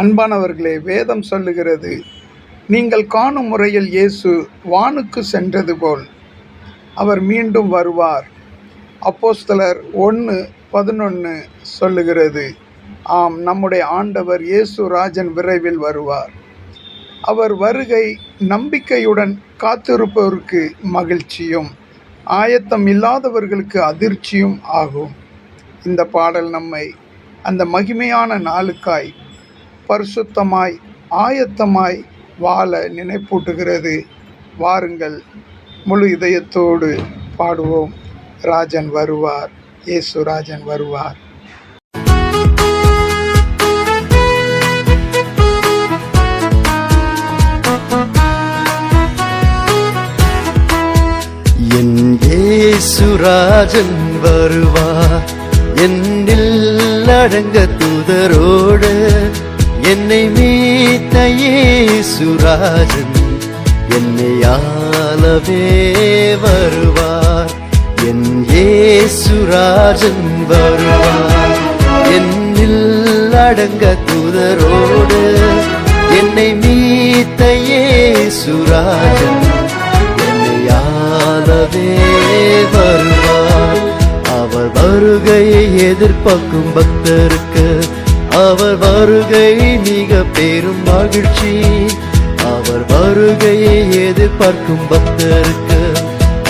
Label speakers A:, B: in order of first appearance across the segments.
A: அன்பானவர்களே வேதம் சொல்லுகிறது நீங்கள் காணும் முறையில் இயேசு வானுக்கு சென்றது போல் அவர் மீண்டும் வருவார். அப்போஸ்தலர் ஒன்று பதினொன்று சொல்லுகிறது ஆம் நம்முடைய ஆண்டவர் இயேசு ராஜன் விரைவில் வருவார். அவர் வருகை நம்பிக்கையுடன் காத்திருப்பவருக்கு மகிழ்ச்சியும் ஆயத்தம் இல்லாதவர்களுக்கு அதிர்ச்சியும் ஆகும். இந்த பாடல் நம்மை அந்த மகிமையான நாளுக்காய் பரிசுத்தமாய் ஆயத்தமாய் வாழ நினைப்பூட்டுகிறது. வாருங்கள் முழு இதயத்தோடு பாடுவோம். ராஜன் வருவார் இயேசு ராஜன் வருவார்.
B: என் ஏசுராஜன் வருவார். என்னில் அடங்க தூதரோடு என்னை மீட்ட சுராஜன் என்னை ஆளவே வருவார். என் ஏசுராஜன் வருவார். என்னில் அடங்க தூதரோடு என்னை மீட்ட ஏசுராஜன் ஆளவே வருவார். அவர் வருகையை எதிர்பார்க்கும் பக்தருக்கு அவர் வருகை மிக பெரும் மகிழ்ச்சி. அவர் வருகையை எதிர்பார்க்கும் பக்தருக்கு.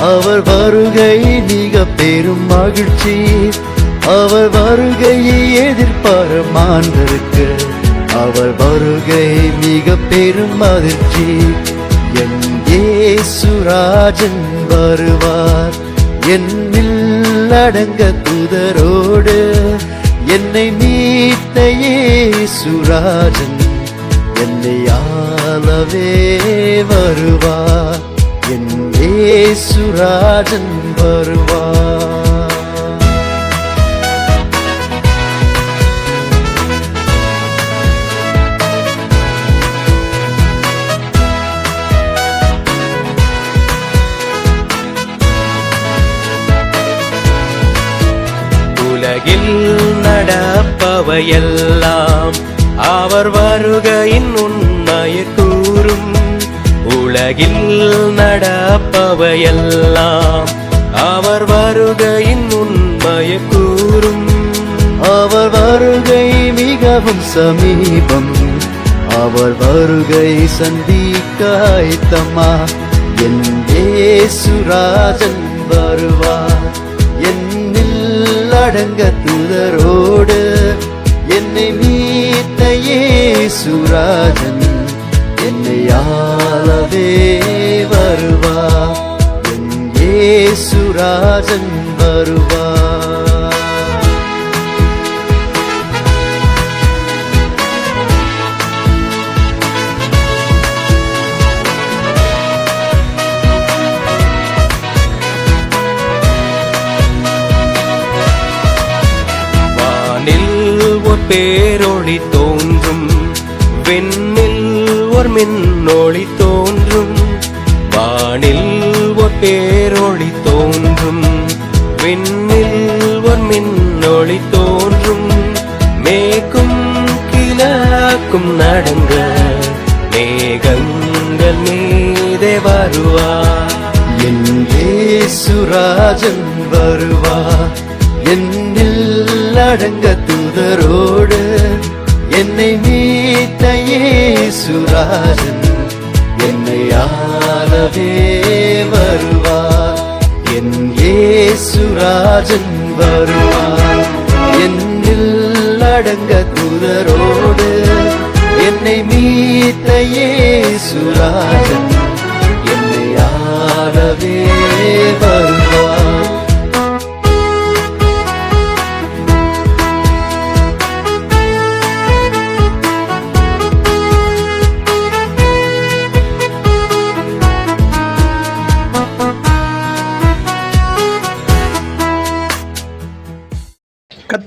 B: அவர் வருகை மிக பெரும் மகிழ்ச்சி. அவர் வருகையை எதிர்பார மாந்தருக்கு. அவர் வருகை மிக பெரும் அதிர்ச்சி என் ஏசுராஜன் வருவார். என்னில் அடங்க தூதரோடு. என்னை நீ மீட்ட ஏசுராஜன் என்னை ஆளவே வருவார். என் ஏசுராஜன் வருவார்.
C: உலகில் அவையெல்லாம் அவர் வருகையின் உண்மையை கூறும். உலகில் நடப்பவையெல்லாம் அவர் வருகையின் உண்மையை கூறும்.
B: அவர் வருகை மிகவும் சமீபம். அவர் வருகை சந்திக்காய்த்தம்மா என் ஏசுராஜன் வருவார். என்னில் அடங்க துதரோடு என்னை மீட்ட ஏசுராஜன் என்னை ஆளவே வருவா. என் ஏசுராஜன்
C: வருவா. ஒரு பேரொளி தோன்றும். வெண்ணில் ஒரு மின்னொளி தோன்றும். வானில் ஒரு பேரொளி தோன்றும். வெண்ணில் ஒரு மின்னொளி தோன்றும். மேக்கும் கிழக்கும் நடங்க மேகங்கள் மீதே வருவா.
B: என் சுராஜன் வருவா. என் அடங்க தூதரோடு என்னை மீட்ட ஏசுராஜன் என்னை ஆளவே வருவார். என் ஏசுராஜன் வருவார். என்னில் அடங்க தூதரோடு என்னை மீட்ட ஏசுராஜன் என்னை ஆளவே